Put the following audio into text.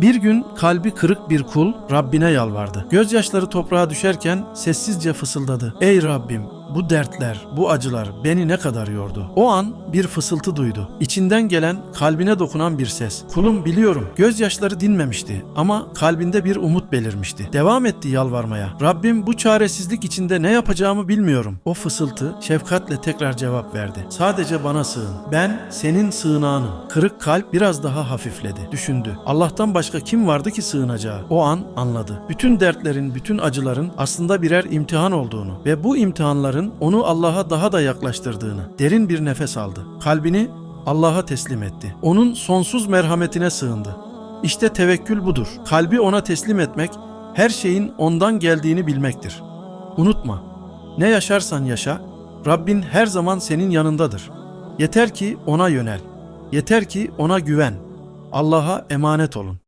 Bir gün kalbi kırık bir kul Rabbine yalvardı. Gözyaşları toprağa düşerken sessizce fısıldadı. Ey Rabbim bu dertler, bu acılar beni ne kadar yordu. O an bir fısıltı duydu. İçinden gelen, kalbine dokunan bir ses. Kulum biliyorum. Gözyaşları dinmemişti ama kalbinde bir umut belirmişti. Devam etti yalvarmaya. Rabbim bu çaresizlik içinde ne yapacağımı bilmiyorum. O fısıltı şefkatle tekrar cevap verdi. Sadece bana sığın. Ben senin sığınağınım. Kırık kalp biraz daha hafifledi. Düşündü. Allah'tan başka kim vardı ki sığınacağı? O an anladı. Bütün dertlerin, bütün acıların aslında birer imtihan olduğunu ve bu imtihanların onu Allah'a daha da yaklaştırdığını derin bir nefes aldı. Kalbini Allah'a teslim etti. Onun sonsuz merhametine sığındı. İşte tevekkül budur. Kalbi ona teslim etmek, her şeyin ondan geldiğini bilmektir. Unutma, ne yaşarsan yaşa, Rabbin her zaman senin yanındadır. Yeter ki ona yönel. Yeter ki ona güven. Allah'a emanet olun.